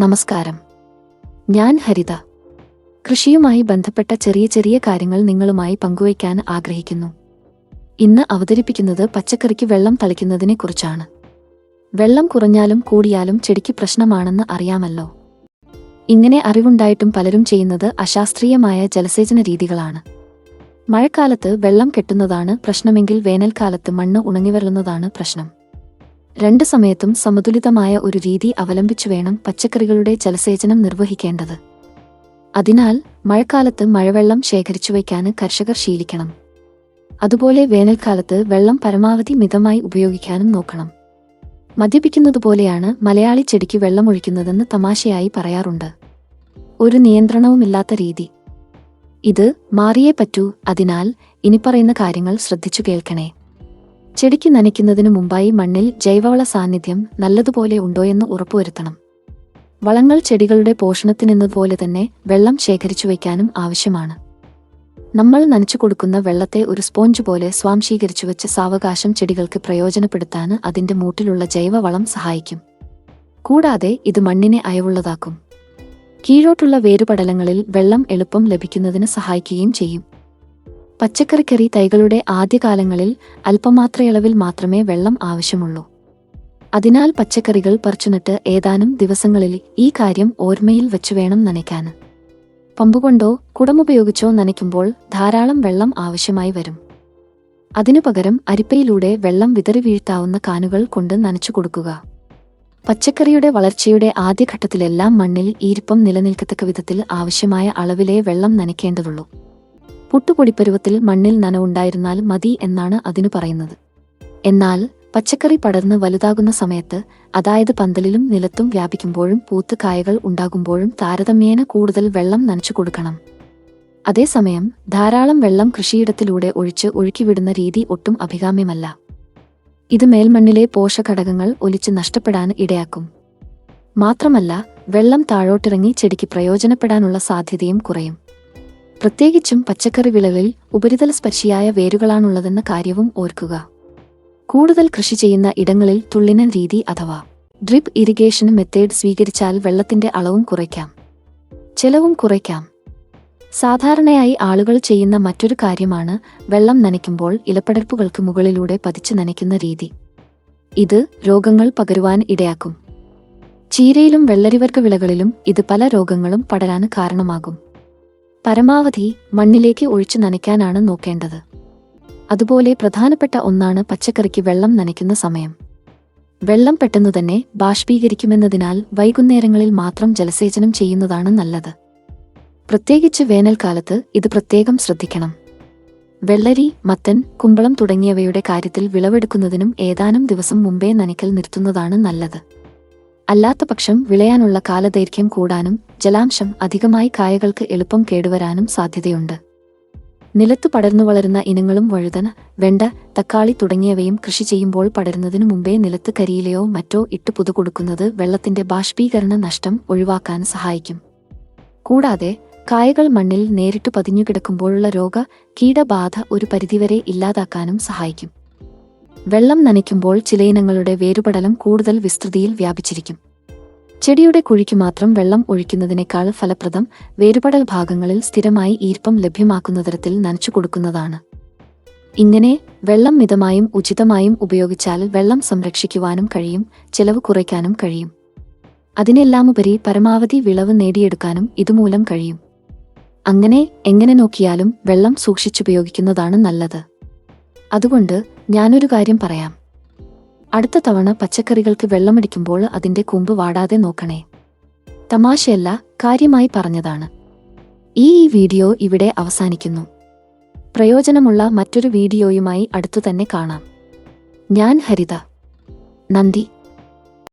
നമസ്കാരം. ഞാൻ ഹരിത. കൃഷിയുമായി ബന്ധപ്പെട്ട ചെറിയ ചെറിയ കാര്യങ്ങൾ നിങ്ങളുമായി പങ്കുവയ്ക്കാൻ ആഗ്രഹിക്കുന്നു. ഇന്ന് അവതരിപ്പിക്കുന്നത് പച്ചക്കറിക്ക് വെള്ളം തളിക്കുന്നതിനെക്കുറിച്ചാണ് വെള്ളം കുറഞ്ഞാലും കൂടിയാലും ചെടിക്ക് പ്രശ്നമാണെന്ന് അറിയാമല്ലോ. ഇങ്ങനെ അറിവുണ്ടായിട്ടും പലരും ചെയ്യുന്നത് അശാസ്ത്രീയമായ ജലസേചന രീതികളാണ്. മഴക്കാലത്ത് വെള്ളം കെട്ടുന്നതാണ് പ്രശ്നമെങ്കിൽ വേനൽക്കാലത്ത് മണ്ണ് ഉണങ്ങിവരുന്നതാണ് പ്രശ്നം. രണ്ട് സമയത്തും സമതുലിതമായ ഒരു രീതി അവലംബിച്ചു വേണം പച്ചക്കറികളുടെ ജലസേചനം നിർവഹിക്കേണ്ടത്. അതിനാൽ മഴക്കാലത്ത് മഴവെള്ളം ശേഖരിച്ചു വയ്ക്കാൻ കർഷകർ ശീലിക്കണം. അതുപോലെ വേനൽക്കാലത്ത് വെള്ളം പരമാവധി മിതമായി ഉപയോഗിക്കാനും നോക്കണം. മദ്യപിക്കുന്നതുപോലെയാണ് മലയാളി ചെടിക്ക് വെള്ളമൊഴിക്കുന്നതെന്ന് തമാശയായി പറയാറുണ്ട്. ഒരു നിയന്ത്രണവുമില്ലാത്ത രീതി. ഇത് മാറിയേ പറ്റൂ അതിനാൽ ഇനി പറയുന്ന കാര്യങ്ങൾ ശ്രദ്ധിച്ചു കേൾക്കണേ. ചെടിക്ക് നനയ്ക്കുന്നതിനു മുമ്പായി മണ്ണിൽ ജൈവവള സാന്നിധ്യം നല്ലതുപോലെ ഉണ്ടോയെന്ന് ഉറപ്പുവരുത്തണം. വളങ്ങൾ ചെടികളുടെ പോഷണത്തിനെന്നതുപോലെ തന്നെ വെള്ളം ശേഖരിച്ചു വയ്ക്കാനും ആവശ്യമാണ്. നമ്മൾ നനച്ചു കൊടുക്കുന്ന വെള്ളത്തെ ഒരു സ്പോഞ്ച് പോലെ സ്വാംശീകരിച്ചു വെച്ച് സാവകാശം ചെടികൾക്ക് പ്രയോജനപ്പെടുത്താൻ അതിന്റെ മൂട്ടിലുള്ള ജൈവവളം സഹായിക്കും. കൂടാതെ ഇത് മണ്ണിനെ അയവുള്ളതാക്കും. കീഴോട്ടുള്ള വേരുപടലങ്ങളിൽ വെള്ളം എളുപ്പം ലഭിക്കുന്നതിന് സഹായിക്കുകയും ചെയ്യും. പച്ചക്കറിക്കറി തൈകളുടെ ആദ്യകാലങ്ങളിൽ അല്പമാത്രയളവിൽ മാത്രമേ വെള്ളം ആവശ്യമുള്ളൂ. അതിനാൽ പച്ചക്കറികൾ പറിച്ചുനട്ട് ഏതാനും ദിവസങ്ങളിൽ ഈ കാര്യം ഓർമ്മയിൽ വെച്ചു വേണം നനയ്ക്കാൻ. പമ്പുകൊണ്ടോ കുടമുപയോഗിച്ചോ നനയ്ക്കുമ്പോൾ ധാരാളം വെള്ളം ആവശ്യമായി വരും. അതിനു പകരം അരിപ്പയിലൂടെ വെള്ളം വിതറി വീഴ്ത്താവുന്ന കാനുകൾ കൊണ്ട് നനച്ചു കൊടുക്കുക. പച്ചക്കറിയുടെ വളർച്ചയുടെ ആദ്യഘട്ടത്തിലെല്ലാം മണ്ണിൽ ഈർപ്പം നിലനിൽക്കത്തക്ക വിധത്തിൽ ആവശ്യമായ അളവിലെ വെള്ളം നനയ്ക്കേണ്ടതുള്ളൂ. പുട്ടുപൊടിപ്പരുവത്തിൽ മണ്ണിൽ നനവുണ്ടായിരുന്നാൽ മതി എന്നാണ് അതിനു പറയുന്നത്. എന്നാൽ പച്ചക്കറി പടർന്ന് വലുതാകുന്ന സമയത്ത് അതായത് പന്തലിലും നിലത്തും വ്യാപിക്കുമ്പോഴും പൂത്ത് കായകൾ ഉണ്ടാകുമ്പോഴും താരതമ്യേന കൂടുതൽ വെള്ളം നനച്ചു കൊടുക്കണം. അതേസമയം ധാരാളം വെള്ളം കൃഷിയിടത്തിലൂടെ ഒഴിച്ച് ഒഴുക്കിവിടുന്ന രീതി ഒട്ടും അഭികാമ്യമല്ല. ഇത് മേൽമണ്ണിലെ പോഷകഘടകങ്ങൾ ഒലിച്ച് നഷ്ടപ്പെടാൻ ഇടയാക്കും. മാത്രമല്ല വെള്ളം താഴോട്ടിറങ്ങി ചെടിക്ക് പ്രയോജനപ്പെടാനുള്ള സാധ്യതയും കുറയും. പ്രത്യേകിച്ചും പച്ചക്കറി വിളകളിൽ ഉപരിതല സ്പർശിയായ വേരുകളാണുള്ളതെന്ന കാര്യവും ഓർക്കുക. കൂടുതൽ കൃഷി ചെയ്യുന്ന ഇടങ്ങളിൽ തുള്ളിന രീതി അഥവാ ഡ്രിപ്പ് ഇറിഗേഷൻ മെത്തേഡ് സ്വീകരിച്ചാൽ വെള്ളത്തിന്റെ അളവും കുറയ്ക്കാം. ചെലവും കുറയ്ക്കാം. സാധാരണയായി ആളുകൾ ചെയ്യുന്ന മറ്റൊരു കാര്യമാണ് വെള്ളം നനയ്ക്കുമ്പോൾ ഇലപ്പടർപ്പുകൾക്ക് മുകളിലൂടെ പതിച്ചു നനയ്ക്കുന്ന രീതി. ഇത് രോഗങ്ങൾ പകരുവാൻ ഇടയാക്കും. ചീരയിലും വെള്ളരിവർഗ വിളകളിലും ഇത് പല രോഗങ്ങളും പടരാൻ കാരണമാകും. പരമാവധി മണ്ണിലേക്ക് ഒഴിച്ചു നനയ്ക്കാനാണ് നോക്കേണ്ടത്. അതുപോലെ പ്രധാനപ്പെട്ട ഒന്നാണ് പച്ചക്കറിക്ക് വെള്ളം നനയ്ക്കുന്ന സമയം. വെള്ളം പെട്ടെന്നു തന്നെ ബാഷ്പീകരിക്കുമെന്നതിനാൽ വൈകുന്നേരങ്ങളിൽ മാത്രം ജലസേചനം ചെയ്യുന്നതാണ് നല്ലത്. പ്രത്യേകിച്ച് വേനൽക്കാലത്ത് ഇത് പ്രത്യേകം ശ്രദ്ധിക്കണം. വെള്ളരി മത്തൻ കുമ്പളം തുടങ്ങിയവയുടെ കാര്യത്തിൽ വിളവെടുക്കുന്നതിനും ഏതാനും ദിവസം മുമ്പേ നനയ്ക്കൽ നിർത്തുന്നതാണ് നല്ലത്. അല്ലാത്തപക്ഷം വിളയാനുള്ള കാലദൈർഘ്യം കൂടാനും ജലാംശം അധികമായി കായകൾക്ക് എളുപ്പം കേടുവരാനും സാധ്യതയുണ്ട്. നിലത്തു പടർന്നു വളരുന്ന ഇനങ്ങളും വഴുതന വെണ്ട തക്കാളി തുടങ്ങിയവയും കൃഷി ചെയ്യുമ്പോൾ പടരുന്നതിനു മുമ്പേ നിലത്ത് കരിയിലയോ മറ്റോ ഇട്ട് പുതു കൊടുക്കുന്നത് വെള്ളത്തിന്റെ ബാഷ്പീകരണ നഷ്ടം ഒഴിവാക്കാൻ സഹായിക്കും. കൂടാതെ കായകൾ മണ്ണിൽ നേരിട്ട് പതിഞ്ഞുകിടക്കുമ്പോഴുള്ള രോഗ കീടബാധ ഒരു പരിധിവരെ ഇല്ലാതാക്കാനും സഹായിക്കും. വെള്ളം നനയ്ക്കുമ്പോൾ ചിലയിനങ്ങളുടെ വേരുപടലം കൂടുതൽ വിസ്തൃതിയിൽ വ്യാപിച്ചിരിക്കും. ചെടിയുടെ കുഴിക്ക് മാത്രം വെള്ളം ഒഴിക്കുന്നതിനേക്കാൾ ഫലപ്രദം വേരുപടൽ ഭാഗങ്ങളിൽ സ്ഥിരമായി ഈർപ്പം ലഭ്യമാക്കുന്ന തരത്തിൽ നനച്ചു കൊടുക്കുന്നതാണ്. ഇങ്ങനെ വെള്ളം മിതമായും ഉചിതമായും ഉപയോഗിച്ചാൽ വെള്ളം സംരക്ഷിക്കുവാനും കഴിയും ചെലവ് കുറയ്ക്കാനും കഴിയും. അതിനെല്ലാമുപരി പരമാവധി വിളവ് നേടിയെടുക്കാനും ഇതുമൂലം കഴിയും. അങ്ങനെ എങ്ങനെ നോക്കിയാലും വെള്ളം സൂക്ഷിച്ചുപയോഗിക്കുന്നതാണ് നല്ലത്. അതുകൊണ്ട് ഞാനൊരു കാര്യം പറയാം. അടുത്ത തവണ പച്ചക്കറികൾക്ക് വെള്ളമടിക്കുമ്പോൾ അതിന്റെ കൂമ്പ് വാടാതെ നോക്കണേ. തമാശയല്ല കാര്യമായി പറഞ്ഞതാണ്. ഈ വീഡിയോ ഇവിടെ അവസാനിക്കുന്നു. പ്രയോജനമുള്ള മറ്റൊരു വീഡിയോയുമായി അടുത്തു തന്നെ കാണാം. ഞാൻ ഹരിത. നന്ദി.